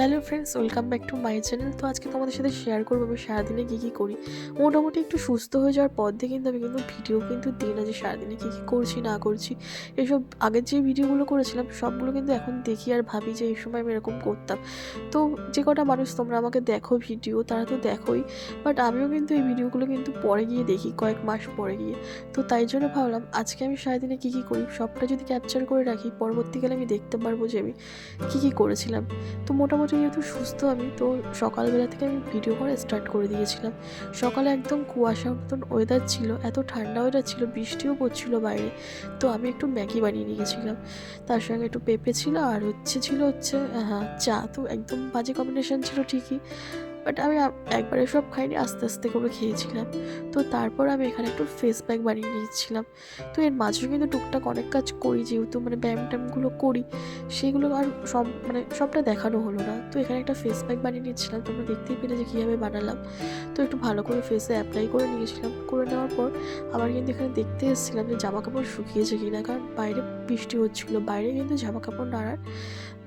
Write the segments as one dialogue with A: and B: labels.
A: Hello friends welcome back to my channel তো আজকে তোমাদের সাথে শেয়ার করব আমি সারাদিনে কী কী করি। মোটামুটি একটু সুস্থ হয়ে যাওয়ার পর দিয়ে কিন্তু আমি কিন্তু ভিডিও কিন্তু দিই না যে সারাদিনে কী কী করছি, না করছি। এসব আগের যে ভিডিওগুলো করেছিলাম, সবগুলো কিন্তু এখন দেখি আর ভাবি যে এই সময় আমি এরকম করতাম। তো যে কটা মানুষ তোমরা আমাকে দেখো ভিডিও তারা তো দেখোই। বাট আমিও কিন্তু এই ভিডিওগুলো কিন্তু পরে গিয়ে দেখি, কয়েক মাস পরে গিয়ে। তো তাই জন্য ভাবলাম, আজকে আমি সারাদিনে কী কী করি, সবটা যদি ক্যাপচার করে রাখি, পরবর্তীকালে আমি দেখতে পারব যে আমি কী কী করেছিলাম। তো মোটামুটি যেহেতু সুস্থ, আমি তো সকালবেলা থেকে আমি ভিডিও করা স্টার্ট করে দিয়েছিলাম। সকালে একদম কুয়াশা মতন ওয়েদার ছিল, এত ঠান্ডা ওয়েদার ছিল, বৃষ্টিও পড়ছিল বাইরে। তো আমি একটু ম্যাগি বানিয়ে নিয়ে গেছিলাম। তার সঙ্গে একটু পেঁপে ছিল আর হচ্ছে ছিল হচ্ছে হ্যাঁ চা। তো একদম বাজে কম্বিনেশান ছিল ঠিকই। বাট আমি একবারে সব খাইনি, আস্তে আস্তে করে খেয়েছিলাম। তো তারপর আমি এখানে একটু ফেস প্যাক বানিয়ে নিয়েছিলাম। তো এর মাঝেও কিন্তু টুকটাক অনেক কাজ করি, যেহেতু মানে ব্যায়াম ট্যায়ামগুলো করি, সেগুলো আর সব মানে সবটা দেখানো হলো না। তো এখানে একটা ফেস প্যাক বানিয়ে নিচ্ছিলাম তোমরা দেখতেই পেলে যে কীভাবে বানালাম। তো একটু ভালো করে ফেসে অ্যাপ্লাই করে নিয়েছিলাম। করে নেওয়ার পর আবার কিন্তু এখানে দেখতে এসেছিলাম যে জামা কাপড় শুকিয়েছে কিনা, কারণ বাইরে বৃষ্টি হচ্ছিল। বাইরে কিন্তু জামা কাপড় নাড়ার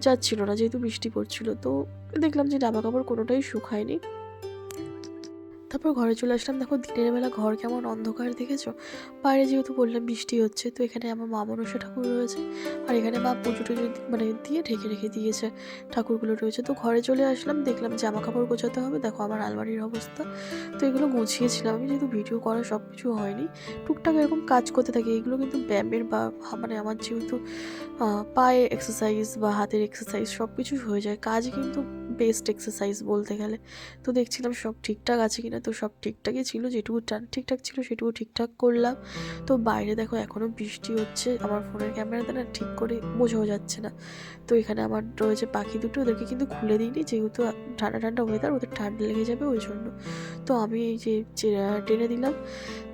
A: যাচ্ছিল না যেহেতু বৃষ্টি পড়ছিল। তো দেখলাম যে জামা কাপড় কোনোটাই শুকায়নি। তারপর ঘরে চলে আসলাম। দেখো দিনের বেলা ঘর কেমন অন্ধকার দেখেছ? বাইরে যেহেতু বললাম বৃষ্টি হচ্ছে, তো এখানে আমার মা মনসা ঠাকুর রয়েছে। আর এখানে মা পুজো টুজো মানে দিয়ে ঢেকে রেখে দিয়েছে ঠাকুরগুলো রয়েছে। তো ঘরে চলে আসলাম, দেখলাম জামা কাপড় গোছাতে হবে। দেখো আমার আলমারির অবস্থা। তো এগুলো গুছিয়েছিলাম, আমি যেহেতু ভিডিও করা সব কিছু হয়নি। টুকটাক এরকম কাজ করতে থাকি, এগুলো কিন্তু ব্যায়ামের বা মানে আমার যেহেতু পায়ে এক্সারসাইজ বা হাতের এক্সারসাইজ সব কিছু হয়ে যায়। কাজ কিন্তু বেস্ট এক্সারসাইজ বলতে গেলে। তো দেখছিলাম সব ঠিকঠাক আছে কিনা, তো সব ঠিকঠাকই ছিল, যেটুকু টা- ঠিকঠাক ছিল সেটুকু ঠিকঠাক করলাম। তো বাইরে দেখো এখনও বৃষ্টি হচ্ছে, আমার ফোনের ক্যামেরাতে না ঠিক করে বোঝাও যাচ্ছে না। তো এখানে আমার রয়েছে পাখি দুটো, ওদেরকে কিন্তু খুলে দিইনি, যেহেতু ঠান্ডা ঠান্ডা ওয়েদার ওদের ঠান্ডা লেগে যাবে ওই জন্য। তো আমি এই যে টেনে দিলাম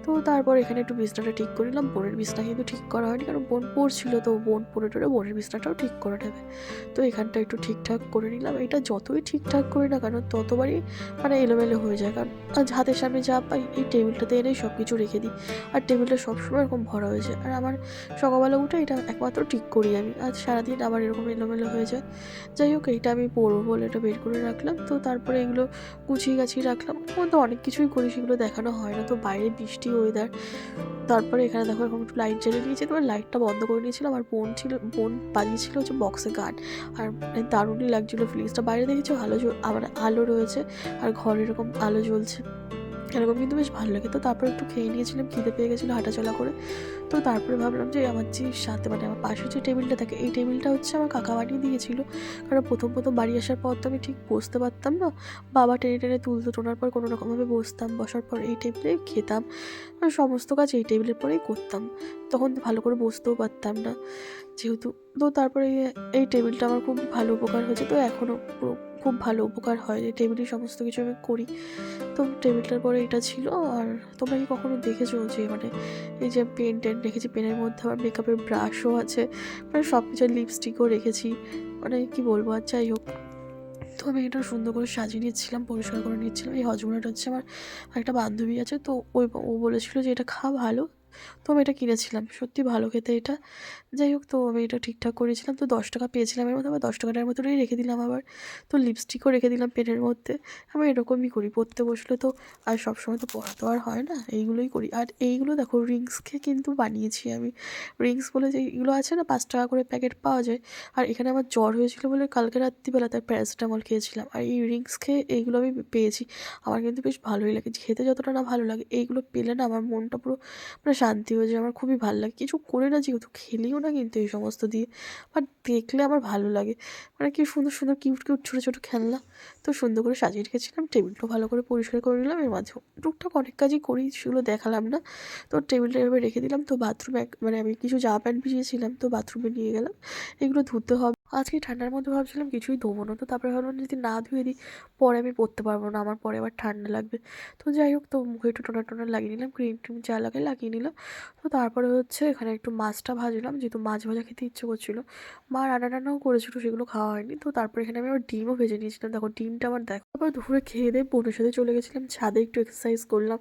A: তো তারপর এখানে একটু বিছনাটা ঠিক করে নিলাম। বোনের বিছনা কিন্তু ঠিক করা হয়নি, কারণ বোন পড়ছিল, তো বোন পড়ে টরে বোনের বিছনাটাও ঠিক করে নেবে। তো এখানটা একটু ঠিকঠাক করে নিলাম। এটা যতই ঠিকঠাক করি না কারণ ততবারই মানে এলোমেলো হয়ে যায়। কারণ হাতের সামনে যা পাই, এই টেবিলটাতে এনেই সব কিছু রেখে দিই। আর টেবিলটা সবসময় এরকম ভরা হয়ে যায়। আর আমার সকালবেলা উঠে এটা একমাত্র ঠিক করি আমি। আজ সারাদিন আবার এরকম এলোমেলো হয়ে যায়। যাই হোক, এইটা আমি পরবো বলে এটা বের করে রাখলাম। তো তারপরে এগুলো গুছিয়ে গাছিয়ে রাখলাম। মধ্যে অনেক কিছুই করি, সেগুলো দেখানো হয় না। তো বাইরে বৃষ্টি ওয়েদার তারপরে এখানে দেখো এরকম একটু লাইট জ্বালিয়ে নিয়েছি তোমার লাইটটা বন্ধ করে নিয়েছিলাম আর বোন ছিল বোন বাজিয়েছিল হচ্ছে বক্সে গান আর মানে দারুণই লাগছিল ফিলিংসটা বাইরে দেখেছ? আলো আবার আলো রয়েছে। আর ঘরে এরকম আলো জ্বলছে। এরকম কিন্তু বেশ ভালো লাগে। তো তারপর একটু খেয়ে নিয়েছিলাম, খিদে পেয়ে গেছিল হাঁটাচলা করে। তো তারপরে ভাবলাম যে আমার যে সাথে মানে আমার পাশে যে টেবিলটা থাকে, এই টেবিলটা হচ্ছে আমার কাকা বানিয়ে দিয়েছিল। কারণ প্রথম প্রথম বাড়ি আসার পর তো আমি ঠিক বসতে পারতাম না। বাবা টেনে টেনে তুলতো টোনার পর কোনো রকমভাবে বসতাম। বসার পর এই টেবিলে খেতাম। মানে সমস্ত কাজ এই টেবিলের পরেই করতাম। তখন ভালো করে বসতেও পারতাম না। যেহেতু তো তারপরে এই- টেবিলটা আমার খুব ভালো উপকার হয়েছে। তো এখনও খুব ভালো উপকার হয়। এই টেবিলই সমস্ত কিছু আমি করি। তো টেবিলটার পরে এটা ছিল। আর তোমরা কি কখনো দেখেছ যে মানে এই যে পেন টেন রেখেছি, পেনের মধ্যে আমার মেকআপের ব্রাশও আছে মানে সব কিছু লিপস্টিকও রেখেছি। মানে কি বলব আর যাই হোক। তো আমি এটা সুন্দর করে সাজিয়ে নিচ্ছিলাম, পরিষ্কার করে নিচ্ছিলাম। এই হজমোলাটা হচ্ছে আমার একটা বান্ধবী আছে, তো ওই, ও বলেছিল যে, এটা খা ভালো। তো আমি এটা কিনেছিলাম। সত্যি ভালো খেতে এটা। যাই হোক, তো আমি এটা ঠিকঠাক করেছিলাম। তো দশ টাকা পেয়েছিলাম এর মধ্যে, আবার দশ টাকাটার মতনই রেখে দিলাম আবার। তো লিপস্টিকও রেখে দিলাম পেনের মধ্যে। আমি এরকমই করি পড়তে বসলে তো আর সবসময় তো পড়া তো আর হয় না, এইগুলোই করি। আর এইগুলো দেখো রিংসকে কিন্তু বানিয়েছি আমি। রিংস বলে যে এইগুলো আছে না, পাঁচ টাকা করে প্যাকেট পাওয়া যায়। আর এখানে আমার জ্বর হয়েছিল বলে কালকে রাত্রিবেলা তার প্যারাসিটামল খেয়েছিলাম। আর এই রিংস খেয়ে এইগুলো আমি পেয়েছি। আমার কিন্তু বেশ ভালোই লাগে, খেতে যতটা না ভালো লাগে, এইগুলো পেলে না আমার মনটা পুরো মানে শান্তি হয়ে যায়, আমার খুবই ভালো লাগে। কিছু করে না, যেহেতু খেলিও না কিন্তু এই সমস্ত দিয়ে। বাট দেখলে আমার ভালো লাগে। মানে কি সুন্দর সুন্দর কিউট কিউট ছোটো ছোটো খেলনা। তো সুন্দর করে সাজিয়ে রেখেছিলাম টেবিলটা ভালো করে পরিষ্কার করে নিলাম, এর মাঝে টুকটাক অনেক কাজই করি, সেগুলো দেখালাম না। তো টেবিলটা এভাবে রেখে দিলাম, তো বাথরুমে মানে আমি কিছু জামা প্যান্ট ভিজিয়েছিলাম, তো বাথরুমে নিয়ে গেলাম। এগুলো ধুতে হবে। আজকে ঠান্ডার মধ্যে ভাবছিলাম কিছুই ধোবো না, তো তারপরে ভাবলাম যদি না ধুয়ে দিই, পরে আমি পরতে পারব না, আমার পরে আবার ঠান্ডা লাগবে। তো যাই হোক, তো মুখে একটু টোনা টোনা লাগিয়ে নিলাম, ক্রিম ট্রিম যা লাগে লাগিয়ে নিলাম। তো তারপরে হচ্ছে এখানে একটু মাছটা ভাজলাম, যেহেতু মাছ ভাজা খেতে ইচ্ছে করছিল। মা রান্না টান্নাও করেছিল, সেগুলো খাওয়া হয়নি। তো তারপরে এখানে আমি আবার ডিমও ভেজে নিয়েছিলাম। দেখো, ডিমটা আমার দেখো তারপর দুপুরে খেয়ে দিয়ে বোনের সাথে চলে গেছিলাম, ছাদে একটু এক্সারসাইজ করলাম।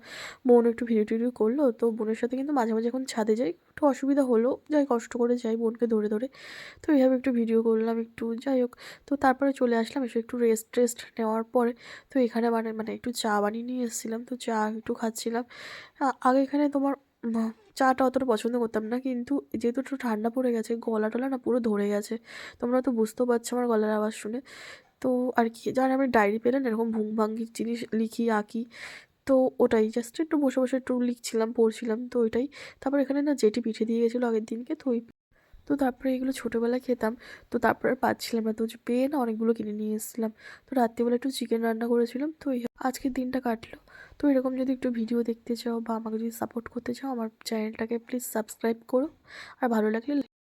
A: বোন একটু ভিডিও টিডিও করল, তো বোনের সাথে কিন্তু মাঝে মাঝে এখন ছাদে যাই। একটু অসুবিধা হলো, যাই কষ্ট করে যাই বোনকে ধরে ধরে। তো এইভাবে একটু ভিডিও করলাম একটু, যাই হোক। তো তারপরে চলে আসলাম এসে একটু রেস্ট টেস্ট নেওয়ার পরে তো এখানে মানে মানে একটু চা বানিয়ে নিয়ে এসেছিলাম। তো চা একটু খাচ্ছিলাম। আগে এখানে তোমার চাটা অতটা পছন্দ করতাম না, কিন্তু যেহেতু একটু ঠান্ডা পড়ে গেছে গলা টলা না পুরো ধরে গেছে। তোমরা তো বুঝতেও পারছ আমার গলার আওয়াজ শুনে। তো আর কি যারা আমি ডায়েরি পেলেন এরকম ভুংভাঙ্গিক জিনিস লিখি, আঁকি। তো ওটাই জাস্ট একটু বসে বসে একটু লিখছিলাম, পড়ছিলাম তো ওইটাই। তারপর এখানে না জেঠি পিঠে দিয়ে গেছিল আগের দিনকে তো ওই তো তারপরে এগুলো ছোটোবেলায় খেতাম। তো তারপরে পাচ্ছিলাম না, তো পেয়ে না অনেকগুলো কিনে নিয়ে এসেছিলাম। তো রাত্রিবেলা একটু চিকেন রান্না করেছিলাম, তো এই আজকের দিনটা কাটলো। তো এরকম যদি একটু ভিডিও দেখতে চাও বা আমাকে যদি সাপোর্ট করতে চাও, আমার চ্যানেলটাকে প্লিজ সাবস্ক্রাইব করো। আর ভালো লাগলে